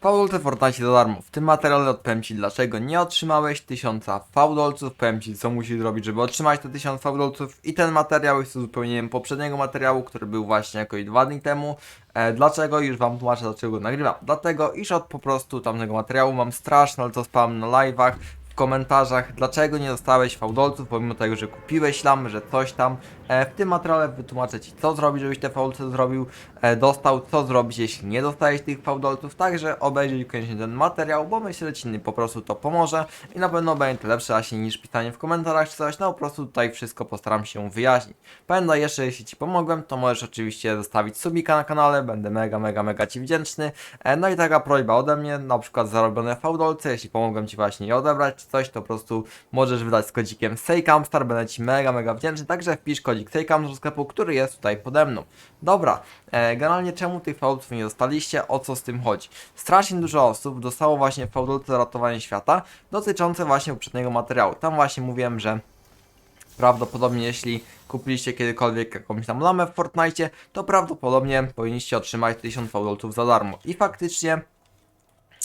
Faudolce Fortnite za darmo. W tym materiale odpowiem Ci dlaczego nie otrzymałeś 1000 faudolców, powiem Ci co musisz zrobić, żeby otrzymać te 1000 faudolców i ten materiał jest uzupełnieniem poprzedniego materiału, który był właśnie jakoś dwa dni temu. E, dlaczego? Już Wam tłumaczę dlaczego go nagrywam. Dlatego, iż od po prostu tamtego materiału mam straszne, ale to spam na live'ach, komentarzach, dlaczego nie dostałeś faudolców, pomimo tego, że kupiłeś tam, że coś tam. E, w tym materiale wytłumaczę Ci, co zrobić, żebyś te faudolce zrobił, e, dostał, co zrobić, jeśli nie dostajesz tych faudolców. Także obejrzyj koniecznie ten materiał, bo myślę, że Ci po prostu to pomoże i na pewno będzie to lepsze niż pisanie w komentarzach czy coś. No po prostu tutaj wszystko postaram się wyjaśnić. Pamiętaj jeszcze, jeśli Ci pomogłem, to możesz oczywiście zostawić subika na kanale, będę mega, mega, mega Ci wdzięczny. E, no i taka prośba ode mnie, na przykład zarobione faudolce, jeśli pomogłem Ci właśnie je odebrać coś, to po prostu możesz wydać z kodzikiem SEJCAMSTAR, będę Ci mega, mega wdzięczny, także wpisz kodzik SEJCAMSTAR do sklepu, który jest tutaj pode mną. Dobra, e, generalnie czemu tych faudolców nie dostaliście, o co z tym chodzi? Strasznie dużo osób dostało właśnie faudolce za ratowanie świata, dotyczące właśnie poprzedniego materiału. Tam właśnie mówiłem, że prawdopodobnie jeśli kupiliście kiedykolwiek jakąś tam lamę w Fortnite, to prawdopodobnie powinniście otrzymać 1000 faudolców za darmo. I faktycznie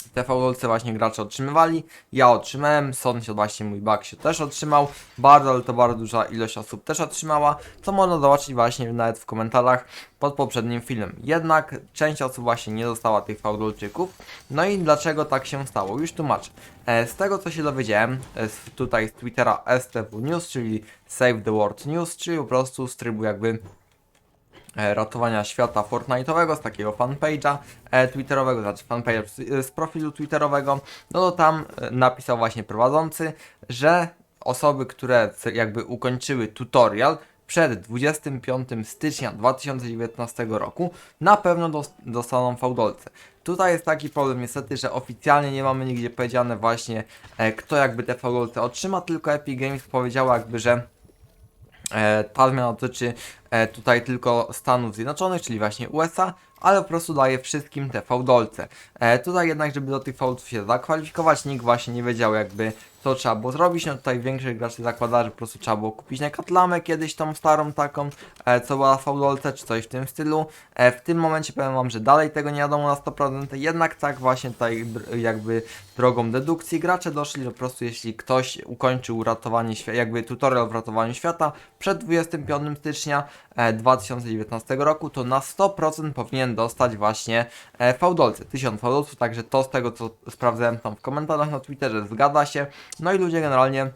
te faudolce właśnie gracze otrzymywali. Ja otrzymałem, sąsiad właśnie mój Baksio też otrzymał. Bardzo, ale to bardzo duża ilość osób też otrzymała, co można zobaczyć właśnie nawet w komentarzach pod poprzednim filmem. Jednak część osób właśnie nie dostała tych faudolczyków. No i dlaczego tak się stało? Już tłumaczę. E, Z tego co się dowiedziałem, e, tutaj z Twittera STW News, czyli Save the World News, czyli po prostu z trybu jakby ratowania świata Fortnite'owego, z takiego fanpage'a e, twitterowego, znaczy fanpage'a z, z profilu twitterowego, no to tam e, napisał właśnie prowadzący, że osoby, które jakby ukończyły tutorial przed 25 stycznia 2019 roku na pewno dos- dostaną fałdolce. Tutaj jest taki problem niestety, że oficjalnie nie mamy nigdzie powiedziane właśnie e, kto jakby te fałdolce otrzyma, tylko Epic Games powiedziała jakby, że E, ta zmiana dotyczy e, tutaj tylko Stanów Zjednoczonych, czyli właśnie USA, ale po prostu daje wszystkim te fałdolce. E, tutaj jednak, żeby do tych fałdolców się zakwalifikować, nikt właśnie nie wiedział jakby co trzeba było zrobić. No tutaj większość graczy zakłada, że po prostu trzeba było kupić na katlamę kiedyś tą starą taką, e, co była na fałdolce, czy coś w tym stylu. E, w tym momencie powiem wam, że dalej tego nie wiadomo na 100%, jednak tak właśnie tutaj jakby drogą dedukcji gracze doszli, że po prostu jeśli ktoś ukończył ratowanie świata, jakby tutorial w ratowaniu świata przed 25 stycznia e, 2019 roku, to na 100% powinien dostać właśnie e, fałdolce, 1000 fałdolców, także to z tego co sprawdzałem tam w komentarzach na Twitterze zgadza się, no i ludzie generalnie e,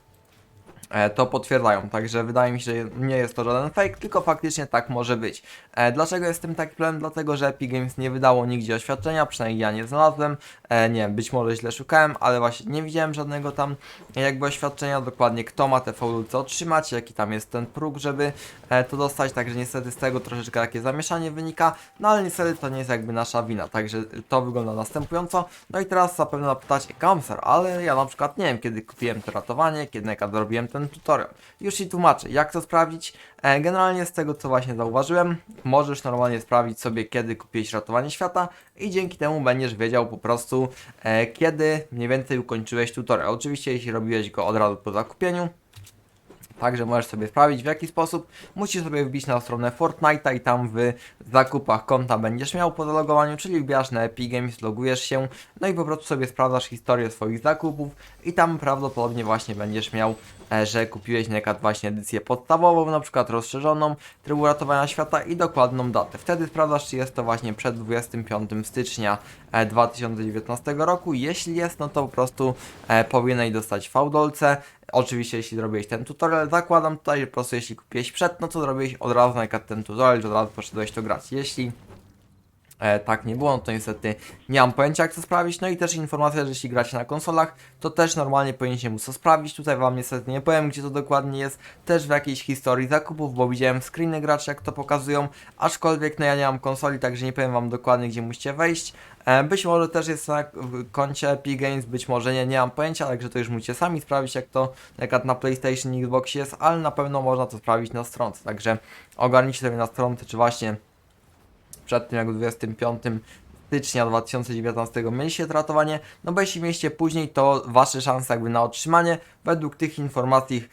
to potwierdzają. Także wydaje mi się, że nie jest to żaden fake, tylko faktycznie tak może być. E, dlaczego jest z tym taki problem? Dlatego, że Epic Games nie wydało nigdzie oświadczenia, przynajmniej ja nie znalazłem. E, nie wiem, być może źle szukałem, ale właśnie nie widziałem żadnego tam jakby oświadczenia dokładnie, kto ma te faulce otrzymać, jaki tam jest ten próg, żeby e, to dostać. Także niestety z tego troszeczkę takie zamieszanie wynika, no ale niestety to nie jest jakby nasza wina. Także to wygląda następująco. No i teraz zapewne zapytacie Kamsar, ale ja na przykład nie wiem, kiedy kupiłem to ratowanie, kiedy zrobiłem ten tutorial. Już Ci tłumaczę, jak to sprawdzić. E, generalnie z tego, co właśnie zauważyłem, możesz normalnie sprawdzić sobie, kiedy kupiłeś ratowanie świata i dzięki temu będziesz wiedział po prostu, e, kiedy mniej więcej ukończyłeś tutorial. Oczywiście, jeśli robiłeś go od razu po zakupieniu, Także możesz sobie sprawdzić w jaki sposób. Musisz sobie wbić na stronę Fortnite'a i tam w zakupach konta będziesz miał po zalogowaniu, czyli wbijasz na Epic Games, logujesz się, no i po prostu sobie sprawdzasz historię swoich zakupów i tam prawdopodobnie właśnie będziesz miał, e, że kupiłeś przykład właśnie edycję podstawową, na przykład rozszerzoną trybu ratowania świata i dokładną datę. Wtedy sprawdzasz, czy jest to właśnie przed 25 stycznia e, 2019 roku. Jeśli jest, no to po prostu e, powinieneś dostać fałdolce. Oczywiście, jeśli zrobiłeś ten tutorial, zakładam tutaj, że po prostu jeśli kupiłeś przed, no to zrobiłeś od razu na przykład ten tutorial, że od razu poszedłeś to grać. Jeśli e, tak nie było, no to niestety nie mam pojęcia jak to sprawdzić. No i też informacja, że jeśli gracie na konsolach, to też normalnie powinniście móc to sprawdzić. Tutaj wam niestety nie powiem, gdzie to dokładnie jest. Też w jakiejś historii zakupów, bo widziałem screeny graczy, jak to pokazują. Aczkolwiek no ja nie mam konsoli, także nie powiem wam dokładnie, gdzie musicie wejść. E, Być może też jest na koncie Epic Games, być może nie, nie mam pojęcia, także to już musicie sami sprawdzić, jak to jak na PlayStation Xbox jest, ale na pewno można to sprawdzić na stronce. Także ogarnijcie sobie na stronce, czy właśnie przed tym jak 25 stycznia 2019 mieliście to ratowanie, no bo jeśli mieliście później, to wasze szanse jakby na otrzymanie według tych informacji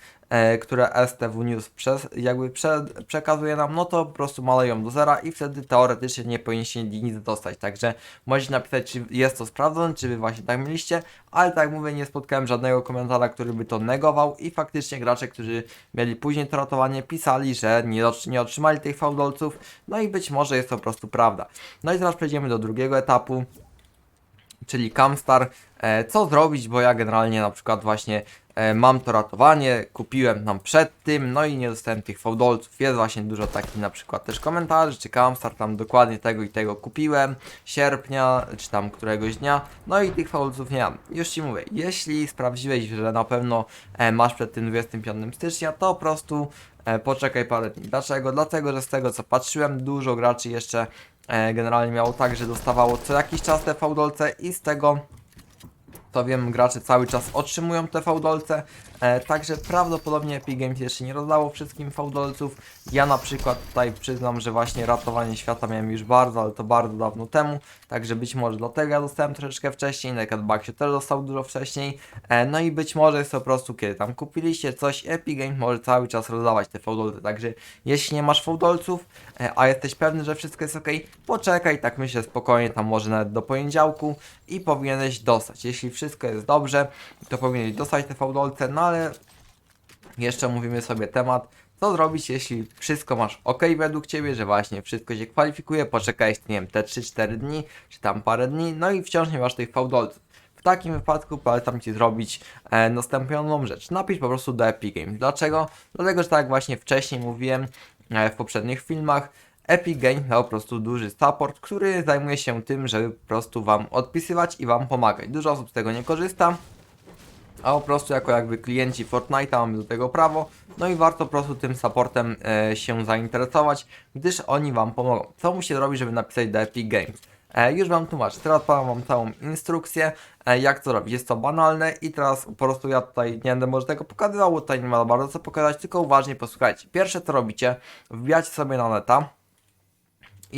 które STW News przez, jakby prze, przekazuje nam, no to po prostu maleją do zera i wtedy teoretycznie nie powinniście nic dostać. Także możecie napisać, czy jest to sprawdzone, czy wy właśnie tak mieliście, ale tak jak mówię, nie spotkałem żadnego komentarza, który by to negował i faktycznie gracze, którzy mieli później to ratowanie, pisali, że nie, nie otrzymali tych fałdolców, no i być może jest to po prostu prawda. No i teraz przejdziemy do drugiego etapu, czyli Camstar. E, co zrobić, bo ja generalnie na przykład właśnie e, mam to ratowanie, kupiłem tam przed tym, no i nie dostałem tych fałdolców. Jest właśnie dużo takich na przykład też komentarzy, czy Camstar tam dokładnie tego i tego kupiłem, sierpnia, czy tam któregoś dnia, no i tych fałdolców nie mam. Już Ci mówię, jeśli sprawdziłeś, że na pewno e, masz przed tym 25 stycznia, to po prostu e, poczekaj parę dni. Dlaczego? Dlatego, że z tego co patrzyłem, dużo graczy jeszcze e, generalnie miało tak, że dostawało co jakiś czas te fałdolce i z tego to wiem, gracze cały czas otrzymują te fałdolce, e, także prawdopodobnie Epic Games jeszcze nie rozdało wszystkim fałdolców. Ja na przykład tutaj przyznam, że właśnie ratowanie świata miałem już bardzo, ale to bardzo dawno temu, także być może dlatego ja dostałem troszeczkę wcześniej, Naked Bug się też dostał dużo wcześniej, e, no i być może jest to po prostu kiedy tam kupiliście coś, Epic Games może cały czas rozdawać te fałdolce, także jeśli nie masz fałdolców, e, a jesteś pewny, że wszystko jest ok, poczekaj, tak myślę spokojnie, tam może nawet do poniedziałku i powinieneś dostać. Jeśli wszystko jest dobrze, to powinieneś dostać te fałdolce, no ale jeszcze mówimy sobie temat, co zrobić, jeśli wszystko masz ok według Ciebie, że właśnie wszystko się kwalifikuje, poczekałeś, nie wiem, te 3-4 dni, czy tam parę dni, no i wciąż nie masz tych fałdolców. W takim wypadku polecam Ci zrobić e, następującą rzecz. Napisz po prostu do Epic Games. Dlaczego? Dlatego, że tak jak właśnie wcześniej mówiłem e, w poprzednich filmach, Epic Games miał po prostu duży support, który zajmuje się tym, żeby po prostu Wam odpisywać i Wam pomagać. Dużo osób z tego nie korzysta, a po prostu jako jakby klienci Fortnite'a mamy do tego prawo, no i warto po prostu tym supportem e, się zainteresować, gdyż oni Wam pomogą. Co musicie zrobić, żeby napisać do Epic Games? E, już Wam tłumaczę, teraz podam Wam całą instrukcję, e, jak to robić. Jest to banalne i teraz po prostu ja tutaj nie będę może tego pokazywał, bo tutaj nie ma bardzo co pokazać, tylko uważnie posłuchajcie. Pierwsze co robicie, wbijacie sobie na neta,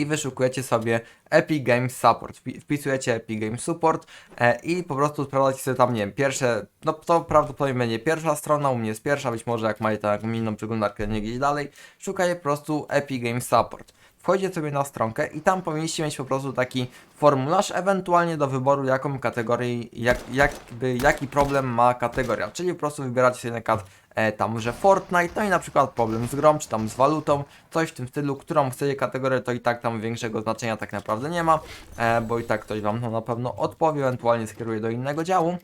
i wyszukujecie sobie Epic Games Support. Wpi- Wpisujecie Epic Games Support e, i po prostu sprawdzacie sobie tam, nie wiem, pierwsze, no to prawdopodobnie będzie pierwsza strona, u mnie jest pierwsza, być może jak macie taką inną przeglądarkę, nie gdzieś dalej, szukacie po prostu Epic Games Support. Wchodzicie sobie na stronkę i tam powinniście mieć po prostu taki formularz, ewentualnie do wyboru jaką kategorię, jak, jakby, jaki problem ma kategoria, czyli po prostu wybieracie sobie na przykład e, tam, że Fortnite, no i na przykład problem z grą, czy tam z walutą, coś w tym stylu, którą chcecie kategorię, to i tak tam większego znaczenia tak naprawdę nie ma, e, bo i tak ktoś Wam to na pewno odpowie, ewentualnie skieruje do innego działu.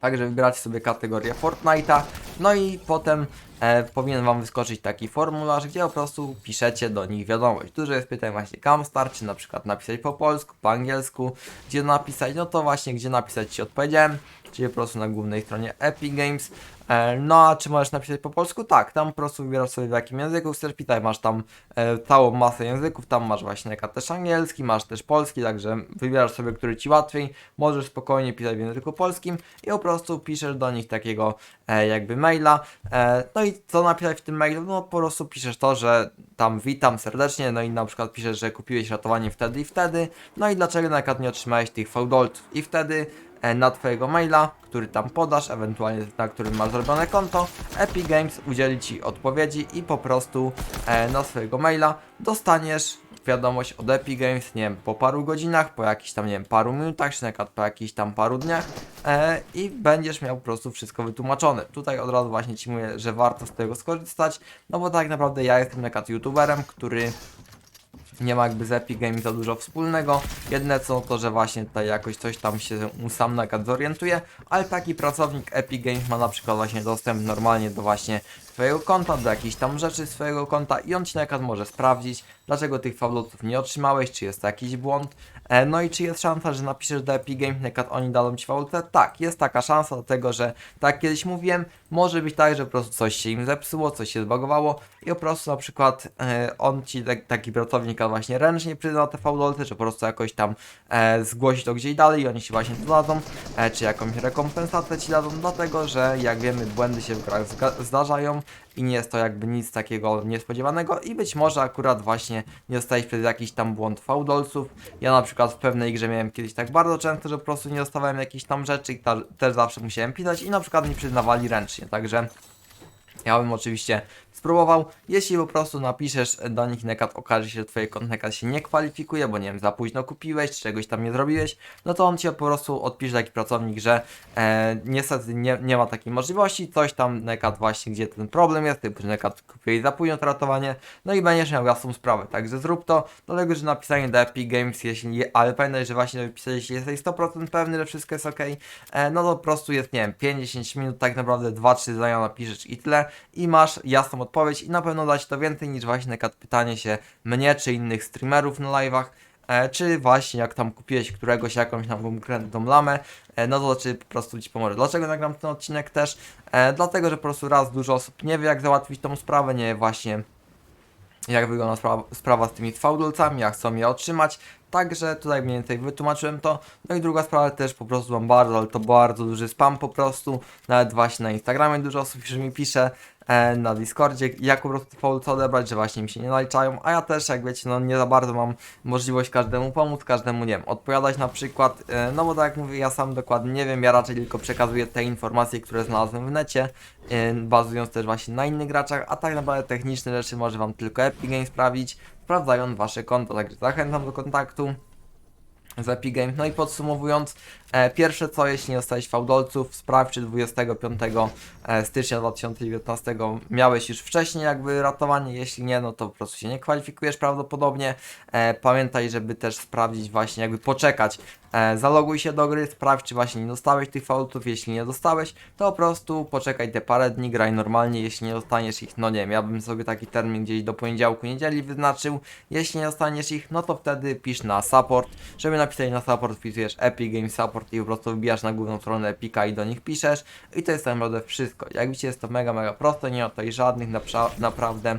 Także wybieracie sobie kategorię Fortnite'a, no i potem e, powinien Wam wyskoczyć taki formularz, gdzie po prostu piszecie do nich wiadomość. Dużo jest pytań właśnie Camstar, czy na przykład napisać po polsku, po angielsku, gdzie napisać, no to właśnie gdzie napisać Ci odpowiedziałem, czyli po prostu na głównej stronie Epic Games. E, no a czy możesz napisać po polsku? Tak, tam po prostu wybierasz sobie w jakim języku chcesz pisać, masz tam e, całą masę języków, tam masz właśnie też angielski, masz też polski, także wybierasz sobie, który Ci łatwiej, możesz spokojnie pisać w języku polskim i po prostu piszesz do nich takiego e, jakby maila. E, no i co napisać w tym mailu? No po prostu piszesz to, że tam witam serdecznie, no i na przykład piszesz, że kupiłeś ratowanie wtedy i wtedy, no i dlaczego na przykład nie otrzymałeś tych fałdolców i wtedy na Twojego maila, który tam podasz, ewentualnie na którym masz zrobione konto, Epic Games udzieli Ci odpowiedzi i po prostu e, na swojego maila dostaniesz wiadomość od Epic Games, nie wiem, po paru godzinach, po jakichś tam, nie wiem, paru minutach, czy na przykład po jakichś tam paru dniach e, i będziesz miał po prostu wszystko wytłumaczone. Tutaj od razu właśnie Ci mówię, że warto z tego skorzystać, no bo tak naprawdę ja jestem na youtuberem, który nie ma jakby z Epic Games za dużo wspólnego. Jedne co to, że właśnie tutaj jakoś coś tam się sam na zorientuje, ale taki pracownik Epic Games ma na przykład właśnie dostęp normalnie do właśnie swojego konta, do jakichś tam rzeczy swojego konta i on ci na przykład może sprawdzić, dlaczego tych fablotów nie otrzymałeś, czy jest jakiś błąd, e, no i czy jest szansa, że napiszesz do Epic Games, na oni dadzą ci faultę? Tak, jest taka szansa, dlatego że tak kiedyś mówiłem, może być tak, że po prostu coś się im zepsuło, coś się zbagowało i po prostu na przykład e, on ci tak, taki pracownik właśnie ręcznie przyzna te faulty, czy po prostu jakoś tam e, zgłosi to gdzieś dalej i oni ci właśnie to dadzą, e, czy jakąś rekompensatę ci dadzą, dlatego że jak wiemy błędy się w grach zdarzają i nie jest to jakby nic takiego niespodziewanego i być może akurat właśnie nie dostałeś przez jakiś tam błąd faudolców. Ja na przykład w pewnej grze miałem kiedyś tak bardzo często, że po prostu nie dostawałem jakichś tam rzeczy i ta, też zawsze musiałem pisać i na przykład mi przyznawali ręcznie, także Ja bym oczywiście spróbował. Jeśli po prostu napiszesz do nich nekat, okaże się, że twoje konto nekat się nie kwalifikuje, bo nie wiem, za późno kupiłeś, czy czegoś tam nie zrobiłeś, no to on ci po prostu odpisze taki pracownik, że e, niestety nie, nie ma takiej możliwości, coś tam nekat właśnie, gdzie ten problem jest, typu, że nekat kupiłeś za późno to ratowanie, no i będziesz miał jasną sprawę. Także zrób to, dlatego, że napisanie do Epic Games, jeśli ale pamiętaj, że właśnie napisałeś, jeśli jesteś 100% pewny, że wszystko jest ok, e, no to po prostu jest, nie wiem, 5-10 minut, tak naprawdę 2-3 zdania napiszesz i tyle i masz jasną odpowiedź i na pewno da Ci to więcej niż właśnie pytanie się mnie czy innych streamerów na live'ach, e, czy właśnie jak tam kupiłeś któregoś jakąś tam konkretną lamę, e, no to czy po prostu Ci pomoże. Dlaczego nagram ten odcinek też? E, dlatego, że po prostu raz dużo osób nie wie jak załatwić tą sprawę, nie wie właśnie jak wygląda sprawa, sprawa z tymi fałdolcami, jak chcą je otrzymać. Także tutaj mniej więcej wytłumaczyłem to. No i druga sprawa też po prostu mam bardzo, ale to bardzo duży spam po prostu. Nawet właśnie na Instagramie dużo osób już mi pisze, na Discordzie, jak po prostu fałdolce odebrać, że właśnie mi się nie naliczają. A ja też, jak wiecie, no nie za bardzo mam możliwość każdemu pomóc, każdemu, nie wiem, odpowiadać na przykład. E, no bo tak jak mówię, ja sam dokładnie nie wiem, ja raczej tylko przekazuję te informacje, które znalazłem w necie, e, bazując też właśnie na innych graczach, a tak naprawdę techniczne rzeczy może Wam tylko Epic Games sprawić, sprawdzając Wasze konto. Także zachęcam do kontaktu z Epic Games. No i podsumowując, e, pierwsze co, jeśli nie dostałeś fałdolców, sprawdź czy 25 e, stycznia 2019 miałeś już wcześniej jakby ratowanie, jeśli nie, no to po prostu się nie kwalifikujesz prawdopodobnie. E, pamiętaj, żeby też sprawdzić właśnie, jakby poczekać. E, zaloguj się do gry, sprawdź czy właśnie nie dostałeś tych fałdolców, jeśli nie dostałeś, to po prostu poczekaj te parę dni, graj normalnie, jeśli nie dostaniesz ich, no nie wiem, ja bym sobie taki termin gdzieś do poniedziałku, niedzieli wyznaczył, jeśli nie dostaniesz ich, no to wtedy pisz na support, żeby napisać na support, wpisujesz Epic Games Support i po prostu wbijasz na główną stronę Epica i do nich piszesz. I to jest tak naprawdę wszystko. Jak widzicie jest to mega, mega proste, nie ma tutaj żadnych napra- naprawdę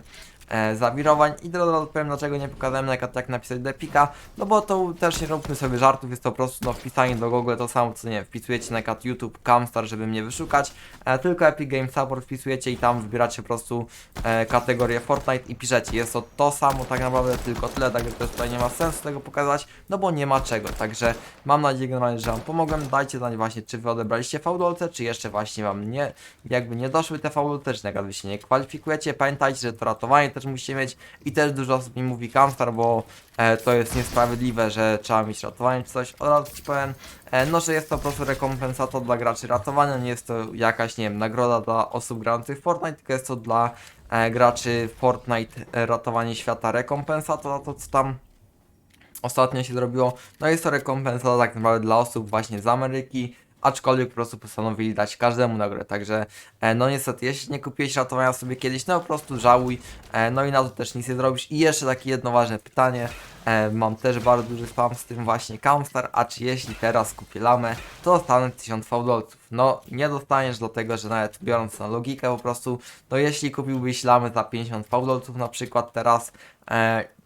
e, zawirowań. I teraz powiem dlaczego nie pokazałem jak, jak napisać do Epica, no bo to też nie róbmy sobie żartów, jest to po prostu no wpisanie do Google to samo co nie wpisujecie na kat YouTube Camstar, żeby mnie wyszukać, e, tylko Epic Games Support wpisujecie i tam wybieracie po prostu e, kategorię Fortnite i piszecie, jest to to samo tak naprawdę, tylko tyle, także też tutaj nie ma sensu tego pokazać, no bo nie ma czego, także mam nadzieję generalnie, że Wam pomogłem, dajcie znać właśnie czy Wy odebraliście fałdolce, czy jeszcze właśnie Wam nie, jakby nie doszły te fałdolce, czy nawet Wy się nie kwalifikujecie, pamiętajcie, że to ratowanie też musicie mieć i też dużo osób mi mówi Camstar, bo e, to jest niesprawiedliwe, że trzeba mieć ratowanie czy coś, od razu Ci powiem, e, no, że jest to po prostu rekompensata dla graczy ratowania, nie jest to jakaś, nie wiem, nagroda dla osób grających w Fortnite, tylko jest to dla e, graczy Fortnite e, ratowanie świata rekompensata za to, co tam ostatnio się zrobiło. No jest to rekompensata tak naprawdę dla osób właśnie z Ameryki, aczkolwiek po prostu postanowili dać każdemu nagrodę, także e, no niestety, jeśli nie kupiłeś ratowania sobie kiedyś, no po prostu żałuj, e, no i na to też nic nie zrobisz. I jeszcze takie jedno ważne pytanie, e, mam też bardzo duży spam z tym właśnie Camstar, a czy jeśli teraz kupię lamę, to dostanę 1000 fałdolców? No nie dostaniesz, dlatego że nawet biorąc na logikę po prostu, no jeśli kupiłbyś lamę za 50 fałdolców na przykład teraz,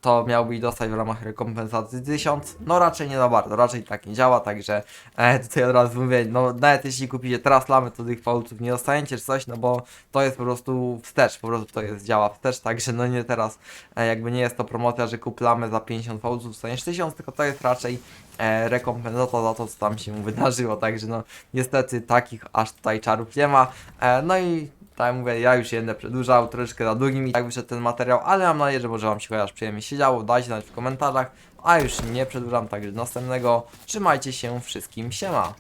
to miałbyś dostać w ramach rekompensacji 1000. No raczej nie za bardzo, raczej tak nie działa, także e, tutaj od razu mówię, no nawet jeśli kupicie teraz lamy, to tych fałdolców nie dostaniecie czy coś, no bo to jest po prostu wstecz, po prostu to jest, działa wstecz, także no nie teraz, e, jakby nie jest to promocja, że kup lamę za 50 fałdolców dostaniesz 1000, tylko to jest raczej e, rekompensata za to, co tam się wydarzyło, także no niestety takich aż tutaj czarów nie ma, e, no i tak jak mówię, ja już będę przedłużał, troszeczkę za długim i tak wyszedł ten materiał, ale mam nadzieję, że może Wam się chociaż przyjemnie siedziało, dajcie znać w komentarzach, a już nie przedłużam, także do następnego, trzymajcie się wszystkim, siema!